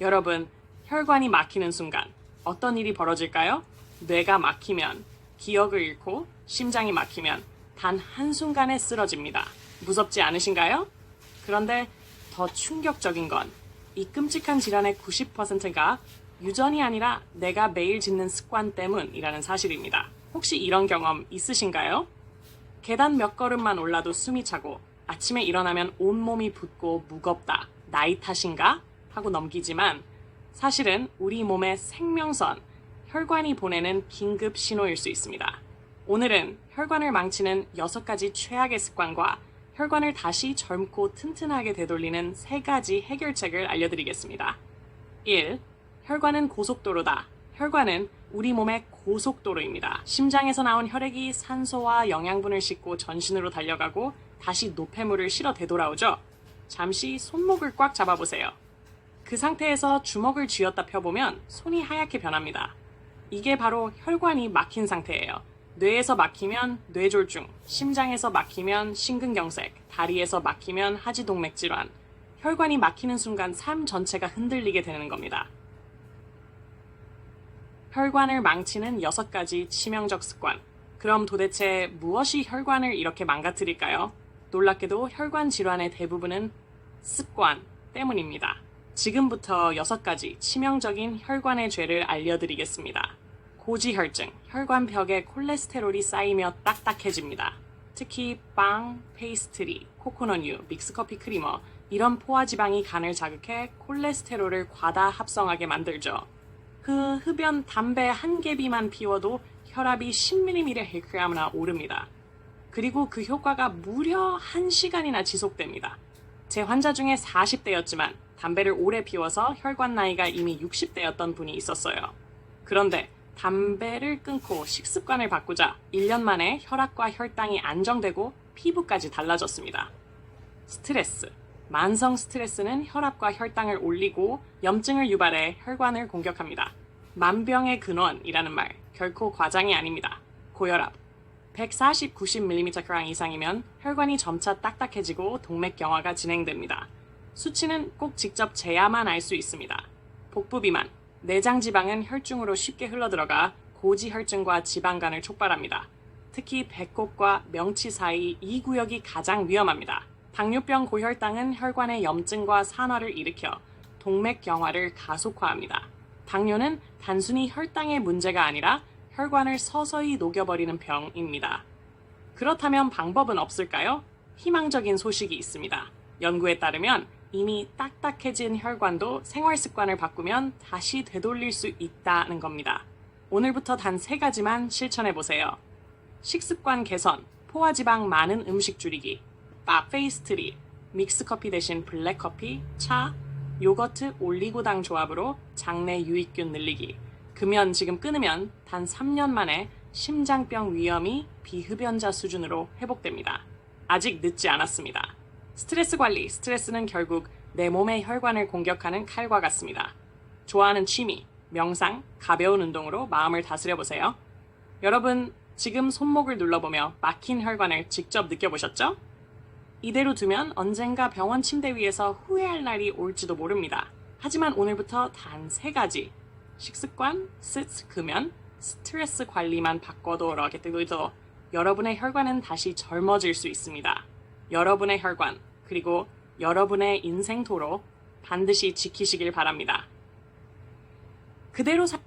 여러분, 혈관이 막히는 순간 어떤 일이 벌어질까요? 뇌가 막히면 기억을 잃고 심장이 막히면 단 한순간에 쓰러집니다. 무섭지 않으신가요? 그런데 더 충격적인 건 이 끔찍한 질환의 90%가 유전이 아니라 내가 매일 짓는 습관 때문이라는 사실입니다. 혹시 이런 경험 있으신가요? 계단 몇 걸음만 올라도 숨이 차고 아침에 일어나면 온몸이 붓고 무겁다. 나이 탓인가? 하고 넘기지만 사실은 우리 몸의 생명선, 혈관이 보내는 긴급 신호일 수 있습니다. 오늘은 혈관을 망치는 6가지 최악의 습관과 혈관을 다시 젊고 튼튼하게 되돌리는 3가지 해결책을 알려드리겠습니다. 1. 혈관은 고속도로다. 혈관은 우리 몸의 고속도로입니다. 심장에서 나온 혈액이 산소와 영양분을 싣고 전신으로 달려가고 다시 노폐물을 실어 되돌아오죠. 잠시 손목을 꽉 잡아보세요. 그 상태에서 주먹을 쥐었다 펴보면 손이 하얗게 변합니다. 이게 바로 혈관이 막힌 상태예요. 뇌에서 막히면 뇌졸중, 심장에서 막히면 심근경색, 다리에서 막히면 하지동맥 질환, 혈관이 막히는 순간 삶 전체가 흔들리게 되는 겁니다. 혈관을 망치는 여섯 가지 치명적 습관. 그럼 도대체 무엇이 혈관을 이렇게 망가뜨릴까요? 놀랍게도 혈관 질환의 대부분은 습관 때문입니다. 지금부터 여섯 가지 치명적인 혈관의 죄를 알려드리겠습니다. 고지혈증, 혈관벽에 콜레스테롤이 쌓이며 딱딱해집니다. 특히 빵, 페이스트리, 코코넛유, 믹스커피 크리머 이런 포화지방이 간을 자극해 콜레스테롤을 과다 합성하게 만들죠. 그 흡연 담배 한 개비만 피워도 혈압이 10mm나 오릅니다. 그리고 그 효과가 무려 1시간이나 지속됩니다. 제 환자 중에 40대였지만 담배를 오래 피워서 혈관 나이가 이미 60대였던 분이 있었어요. 그런데 담배를 끊고 식습관을 바꾸자 1년 만에 혈압과 혈당이 안정되고 피부까지 달라졌습니다. 스트레스. 만성 스트레스는 혈압과 혈당을 올리고 염증을 유발해 혈관을 공격합니다. 만병의 근원이라는 말 결코 과장이 아닙니다. 고혈압. 140, 90mmg 이상이면 혈관이 점차 딱딱해지고 동맥경화가 진행됩니다. 수치는 꼭 직접 재야만 알 수 있습니다. 복부 비만. 내장 지방은 혈중으로 쉽게 흘러들어가 고지혈증과 지방간을 촉발합니다. 특히 배꼽과 명치 사이 이 구역이 가장 위험합니다. 당뇨병 고혈당은 혈관의 염증과 산화를 일으켜 동맥경화를 가속화합니다. 당뇨는 단순히 혈당의 문제가 아니라 혈관을 서서히 녹여버리는 병입니다. 그렇다면 방법은 없을까요? 희망적인 소식이 있습니다. 연구에 따르면 이미 딱딱해진 혈관도 생활 습관을 바꾸면 다시 되돌릴 수 있다는 겁니다. 오늘부터 단 세 가지만 실천해 보세요. 식습관 개선, 포화지방 많은 음식 줄이기, 바 페이스트리, 믹스커피 대신 블랙커피, 차, 요거트 올리고당 조합으로 장내 유익균 늘리기. 금연 지금 끊으면 단 3년 만에 심장병 위험이 비흡연자 수준으로 회복됩니다. 아직 늦지 않았습니다. 스트레스 관리, 스트레스는 결국 내 몸의 혈관을 공격하는 칼과 같습니다. 좋아하는 취미, 명상, 가벼운 운동으로 마음을 다스려 보세요. 여러분, 지금 손목을 눌러보며 막힌 혈관을 직접 느껴보셨죠? 이대로 두면 언젠가 병원 침대 위에서 후회할 날이 올지도 모릅니다. 하지만 오늘부터 단 세 가지. 식습관, 스트, 금연, 스트레스 관리만 바꿔도록해도 여러분의 혈관은 다시 젊어질 수 있습니다. 여러분의 혈관, 그리고 여러분의 인생 도로 반드시 지키시길 바랍니다. 그대로 사...